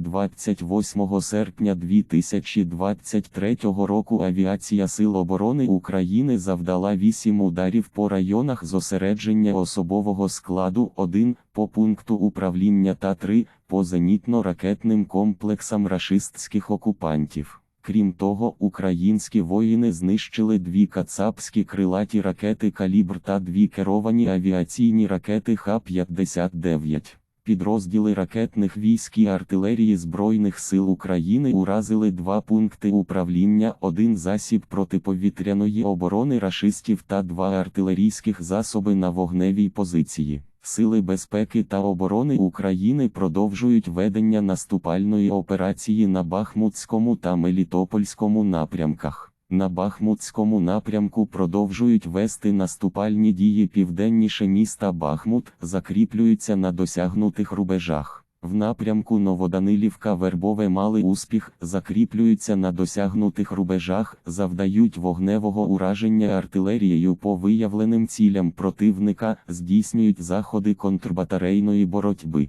28 серпня 2023 року авіація Сил оборони України завдала 8 ударів по районах зосередження особового складу 1 по пункту управління та 3 по зенітно-ракетним комплексам рашистських окупантів. Крім того, українські воїни знищили дві кацапські крилаті ракети «Калібр» та дві керовані авіаційні ракети Х-59. Підрозділи ракетних військ і артилерії Збройних сил України уразили два пункти управління, один засіб протиповітряної оборони рашистів та два артилерійських засоби на вогневій позиції. Сили безпеки та оборони України продовжують ведення наступальної операції на Бахмутському та Мелітопольському напрямках. На Бахмутському напрямку продовжують вести наступальні дії південніше міста Бахмут, закріплюються на досягнутих рубежах. В напрямку Новоданилівка Вербове мали успіх, закріплюються на досягнутих рубежах, завдають вогневого ураження артилерією по виявленим цілям противника, здійснюють заходи контрбатарейної боротьби.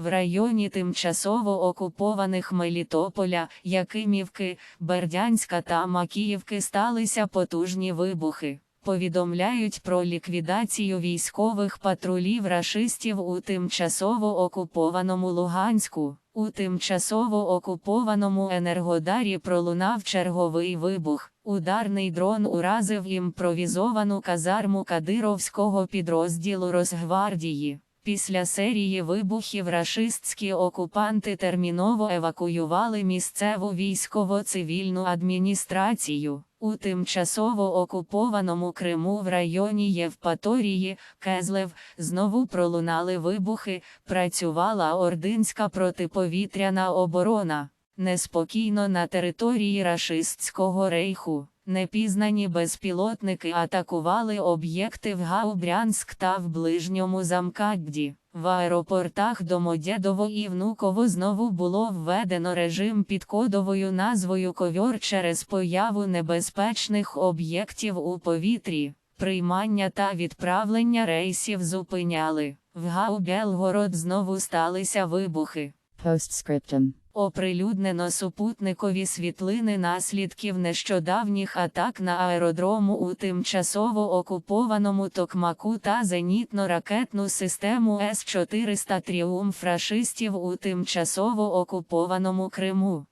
В районі тимчасово окупованих Мелітополя, Якимівки, Бердянська та Макіївки сталися потужні вибухи. Повідомляють про ліквідацію військових патрулів рашистів у тимчасово окупованому Луганську. У тимчасово окупованому Енергодарі пролунав черговий вибух. Ударний дрон уразив імпровізовану казарму Кадировського підрозділу Росгвардії. Після серії вибухів рашистські окупанти терміново евакуювали місцеву військово-цивільну адміністрацію. У тимчасово окупованому Криму в районі Євпаторії, Кезлев, знову пролунали вибухи, працювала ординська протиповітряна оборона. Неспокійно на території рашистського рейху. Непізнані безпілотники атакували об'єкти в Гаубрянськ та в ближньому Замкадді. В аеропортах Домодєдово і Внуково знову було введено режим під кодовою назвою Ковьор через появу небезпечних об'єктів у повітрі. Приймання та відправлення рейсів зупиняли. В Гау-Белгород знову сталися вибухи. Postscriptum. Оприлюднено супутникові світлини наслідків нещодавніх атак на аеродрому у тимчасово окупованому Токмаку та зенітно-ракетну систему С-400 Тріумф рашистів у тимчасово окупованому Криму.